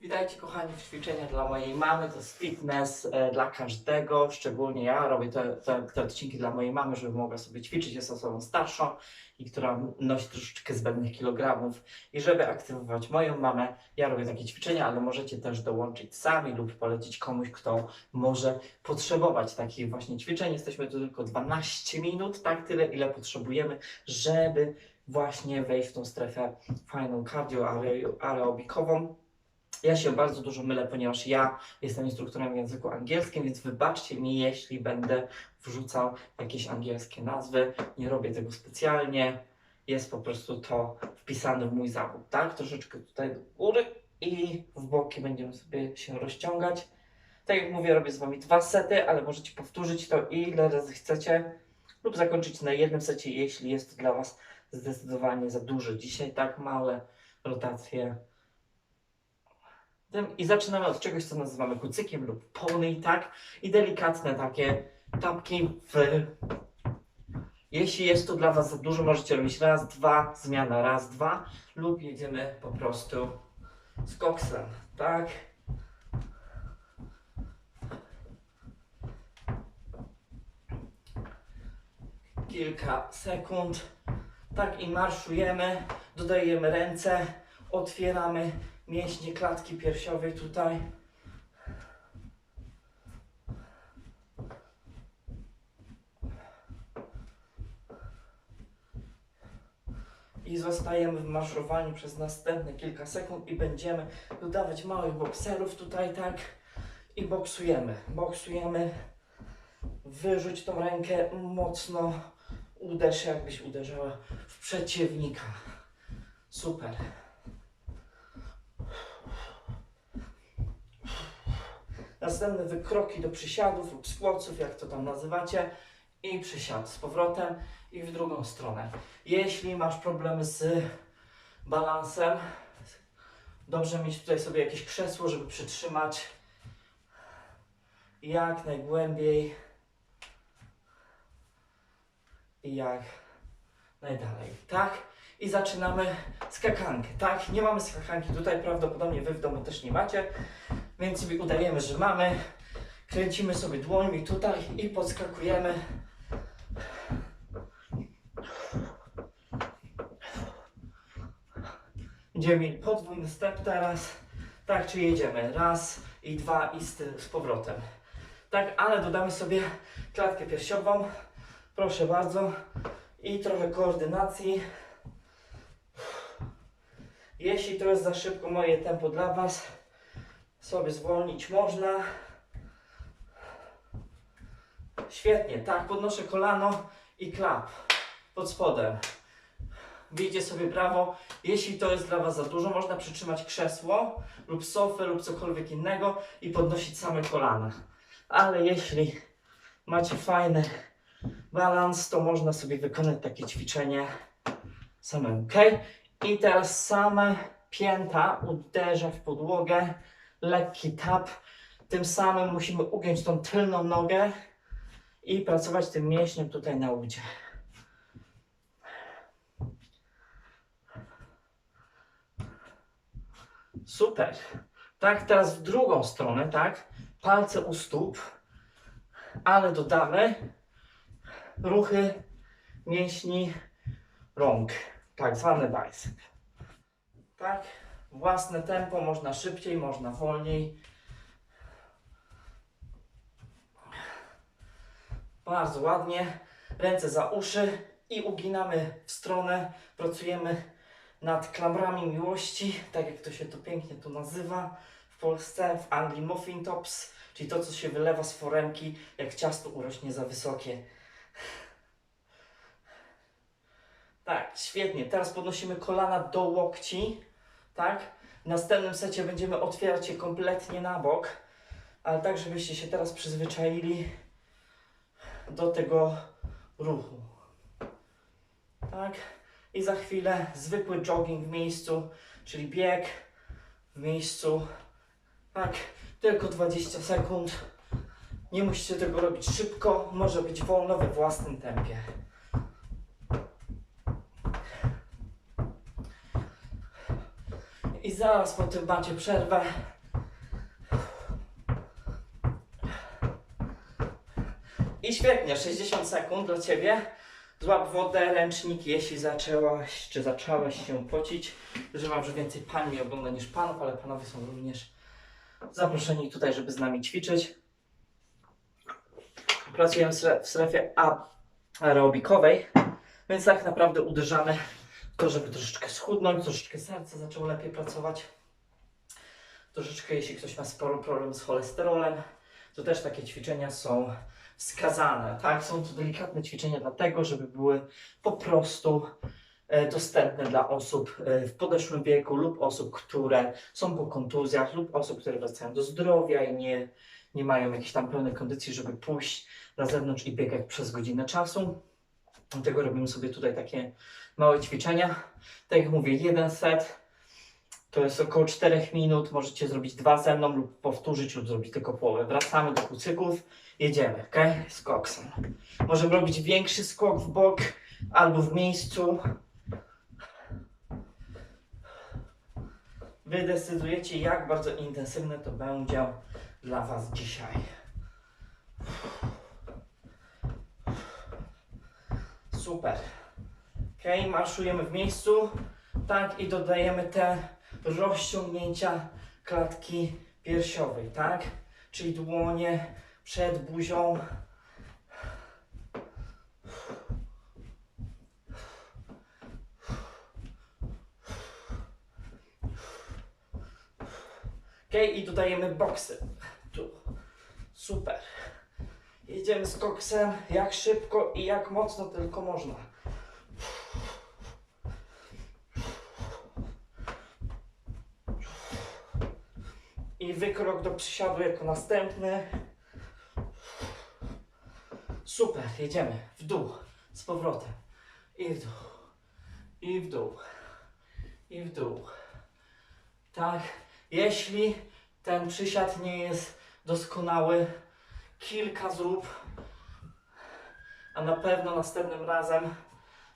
Witajcie kochani w ćwiczenia dla mojej mamy. To jest fitness e, dla każdego. Szczególnie ja robię te, te, te odcinki dla mojej mamy, żeby mogła sobie ćwiczyć. Jest osobą starszą i która nosi troszeczkę zbędnych kilogramów. I żeby aktywować moją mamę, ja robię takie ćwiczenia, ale możecie też dołączyć sami lub polecić komuś, kto może potrzebować takich właśnie ćwiczeń. Jesteśmy tu tylko 12 minut, tak tyle ile potrzebujemy, żeby właśnie wejść w tą strefę fajną cardio aero- aerobikową. Ja się bardzo dużo mylę, ponieważ ja jestem instruktorem w języku angielskim, więc wybaczcie mi, jeśli będę wrzucał jakieś angielskie nazwy. Nie robię tego specjalnie. Jest po prostu to wpisane w mój zawód, tak? Troszeczkę tutaj do góry i w boki będziemy sobie się rozciągać. Tak jak mówię, robię z Wami dwa sety, ale możecie powtórzyć to ile razy chcecie lub zakończyć na jednym secie, jeśli jest to dla Was zdecydowanie za dużo. Dzisiaj tak małe rotacje I zaczynamy od czegoś, co nazywamy kucykiem lub pony, tak? I delikatne takie tapki w... Jeśli jest to dla Was za dużo, możecie robić raz, dwa, zmiana raz, dwa lub jedziemy po prostu z koksem, tak? Kilka sekund, tak i marszujemy, dodajemy ręce, otwieramy mięśnie klatki piersiowej tutaj. I zostajemy w marszowaniu przez następne kilka sekund i będziemy dodawać małych bokserów tutaj, tak? I boksujemy. Boksujemy. Wyrzuć tą rękę mocno. Uderz, jakbyś uderzała w przeciwnika. Super. Następne wykroki do przysiadów lub spłoców, jak to tam nazywacie. I przysiad z powrotem i w drugą stronę. Jeśli masz problemy z balansem, dobrze mieć tutaj sobie jakieś krzesło, żeby przytrzymać jak najgłębiej i jak najdalej, tak? I zaczynamy skakankę, tak? Nie mamy skakanki tutaj, prawdopodobnie wy w domu też nie macie, więc sobie udajemy, że mamy. Kręcimy sobie dłońmi tutaj i podskakujemy. Będziemy mieli podwójny step teraz. Tak, czy jedziemy raz i dwa i z, z powrotem. Tak, ale dodamy sobie klatkę piersiową. Proszę bardzo. I trochę koordynacji. Jeśli to jest za szybko moje tempo dla Was, sobie zwolnić można. Świetnie, tak, podnoszę kolano i klap pod spodem. Bijcie sobie brawo. Jeśli to jest dla Was za dużo, można przytrzymać krzesło lub sofę lub cokolwiek innego i podnosić same kolana. Ale jeśli macie fajny balans, to można sobie wykonać takie ćwiczenie samemu, ok? I teraz same pięta uderza w podłogę, lekki tap. Tym samym musimy ugiąć tą tylną nogę i pracować tym mięśniem tutaj na udzie. Super. Tak, teraz w drugą stronę, tak? Palce u stóp, ale dodamy ruchy mięśni rąk, tak zwane bicep. Tak, własne tempo, można szybciej, można wolniej. Bardzo ładnie. Ręce za uszy i uginamy w stronę. Pracujemy nad klamrami miłości, tak jak to się to pięknie tu nazywa w Polsce, w Anglii muffin tops, czyli to, co się wylewa z foremki, jak ciasto urośnie za wysokie. Tak, świetnie. Teraz podnosimy kolana do łokci, tak? W następnym secie będziemy otwierać je kompletnie na bok, ale tak, żebyście się teraz przyzwyczaili do tego ruchu. Tak? I za chwilę zwykły jogging w miejscu, czyli bieg w miejscu. Tak, tylko 20 sekund. Nie musicie tego robić szybko, może być wolno we własnym tempie. I zaraz po tym macie przerwę. I świetnie, 60 sekund dla Ciebie. Złap wodę, ręczniki, jeśli zaczęłaś, czy zaczęłaś się pocić. Używam, że więcej pań mnie ogląda niż panów, ale panowie są również zaproszeni tutaj, żeby z nami ćwiczyć. Pracujemy w stre- w strefie aerobikowej, więc tak naprawdę uderzamy to, żeby troszeczkę schudnąć, troszeczkę serce zaczęło lepiej pracować. Troszeczkę, jeśli ktoś ma sporo problem z cholesterolem, to też takie ćwiczenia są wskazane, tak? Są to delikatne ćwiczenia dlatego, żeby były po prostu e, dostępne dla osób e, w podeszłym wieku lub osób, które są po kontuzjach lub osób, które wracają do zdrowia i nie, nie mają jakiejś tam pełnej kondycji, żeby pójść na zewnątrz i biegać przez godzinę czasu. Dlatego robimy sobie tutaj takie małe ćwiczenia. Tak jak mówię, jeden set to jest około 4 minut. Możecie zrobić dwa ze mną lub powtórzyć lub zrobić tylko połowę. Wracamy do kucyków. Jedziemy, ok? Z koksem. Możemy robić większy skok w bok albo w miejscu. Wy decydujecie, jak bardzo intensywne to będzie dla Was dzisiaj. Super. Ok, marszujemy w miejscu. Tak, i dodajemy te rozciągnięcia klatki piersiowej, tak? Czyli dłonie przed buzią. Ok, i dodajemy boksy. Tu. Super. Jedziemy z koksem jak szybko i jak mocno tylko można. I wykrok do przysiadu jako następny. Super, jedziemy w dół, z powrotem. I w dół, i w dół, i w dół. Tak, jeśli ten przysiad nie jest doskonały, kilka zrób, a na pewno następnym razem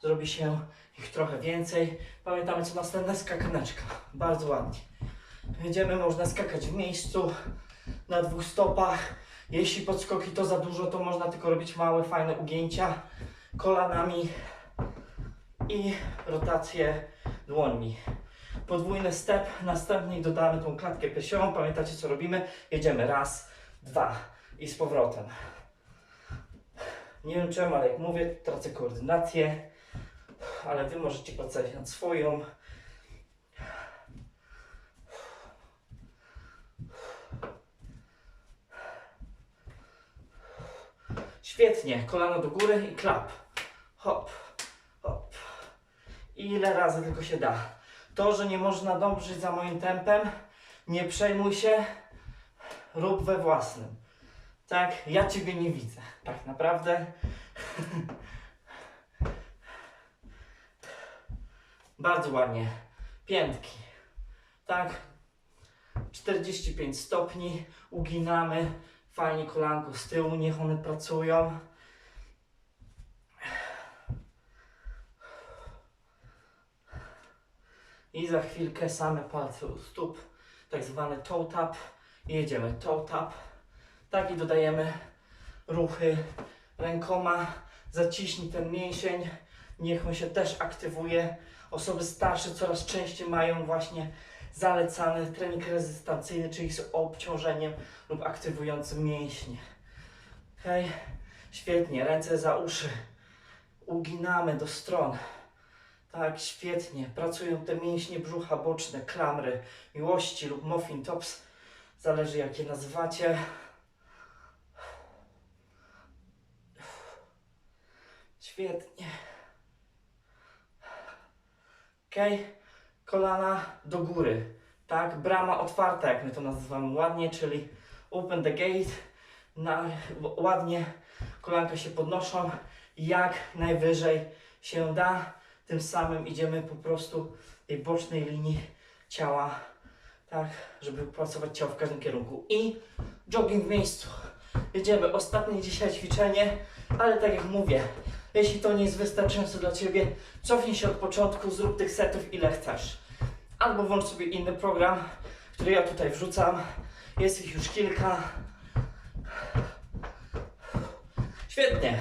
zrobi się ich trochę więcej. Pamiętamy co następne skakaneczka, bardzo ładnie. Jedziemy, można skakać w miejscu, na dwóch stopach. Jeśli podskoki to za dużo, to można tylko robić małe, fajne ugięcia kolanami i rotację dłońmi. Podwójny step, następnie dodamy tą klatkę piersiową. Pamiętacie co robimy? Jedziemy raz, dwa i z powrotem. Nie wiem czemu, ale jak mówię, tracę koordynację, ale Wy możecie pracować nad swoją. Świetnie, kolano do góry i klap. Hop, hop. Ile razy tylko się da. To, że nie można dążyć za moim tempem, nie przejmuj się, rób we własnym. Tak, ja Ciebie nie widzę. Tak naprawdę. Bardzo ładnie. Piętki. Tak. 45 stopni. Uginamy. Fajnie kolanko z tyłu, niech one pracują. I za chwilkę same palce u stóp, tak zwany toe tap. Jedziemy toe tap. Tak i dodajemy ruchy rękoma. Zaciśnij ten mięsień, niech on się też aktywuje. Osoby starsze coraz częściej mają właśnie zalecany trening rezystancyjny, czyli z obciążeniem lub aktywującym mięśnie. Okej, świetnie, ręce za uszy. Uginamy do stron. Tak, świetnie. Pracują te mięśnie brzucha boczne, klamry, miłości lub muffin tops. Zależy jak je nazywacie. Świetnie. Okej, kolana do góry. Tak, brama otwarta, jak my to nazywamy ładnie, czyli open the gate. Na, ładnie kolanka się podnoszą, jak najwyżej się da. Tym samym idziemy po prostu tej bocznej linii ciała, tak, żeby pracować ciało w każdym kierunku. I jogging w miejscu. Jedziemy. Ostatnie dzisiaj ćwiczenie, ale tak jak mówię, jeśli to nie jest wystarczające dla Ciebie, cofnij się od początku, zrób tych setów ile chcesz. albo włącz sobie inny program, który ja tutaj wrzucam. Jest ich już kilka. Świetnie.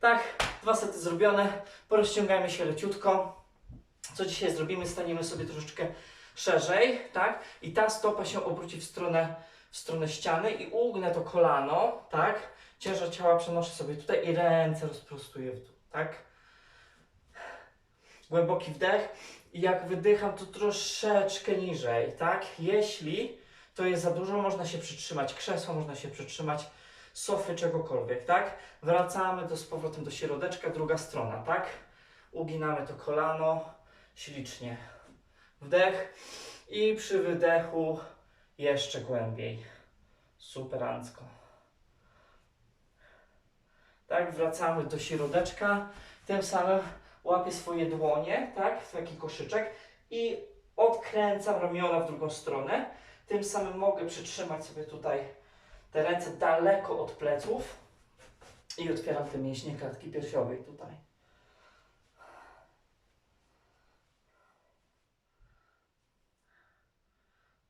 Tak, dwa sety zrobione. Porozciągajmy się leciutko. Co dzisiaj zrobimy? Staniemy sobie troszeczkę szerzej, tak? I ta stopa się obróci w stronę, w stronę ściany i ugnę to kolano, tak? Ciężar ciała przenoszę sobie tutaj i ręce rozprostuję w dół, tak? Głęboki wdech i jak wydycham, to troszeczkę niżej, tak? Jeśli to jest za dużo, można się przytrzymać krzesła, można się przytrzymać sofy, czegokolwiek, tak? Wracamy do, z powrotem do środeczka, druga strona, tak? Uginamy to kolano ślicznie. Wdech i przy wydechu jeszcze głębiej. Superancko. Tak, wracamy do środeczka. Tym samym łapię swoje dłonie, tak, w taki koszyczek i odkręcam ramiona w drugą stronę. Tym samym mogę przytrzymać sobie tutaj te ręce daleko od pleców i otwieram te mięśnie klatki piersiowej tutaj.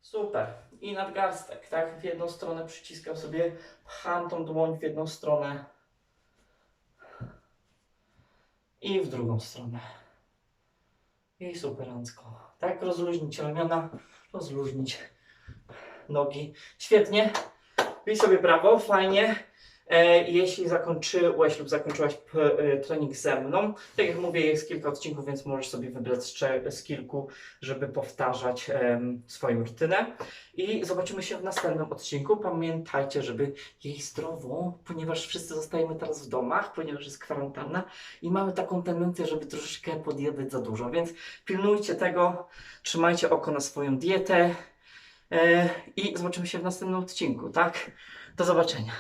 Super. I nadgarstek, tak? W jedną stronę przyciskam sobie, pcham tą dłoń w jedną stronę i w drugą stronę. I superancko. Tak, rozluźnić ramiona, rozluźnić nogi. Świetnie. Bij sobie brawo, fajnie. E, jeśli zakończyłeś lub zakończyłaś e, trening ze mną, tak jak mówię, jest kilka odcinków, więc możesz sobie wybrać z, kilku, żeby powtarzać swoją rutynę. I zobaczymy się w następnym odcinku. Pamiętajcie, żeby jeść zdrowo, ponieważ wszyscy zostajemy teraz w domach, ponieważ jest kwarantanna i mamy taką tendencję, żeby troszeczkę podjadać za dużo, więc pilnujcie tego, trzymajcie oko na swoją dietę e, i zobaczymy się w następnym odcinku, tak? Do zobaczenia.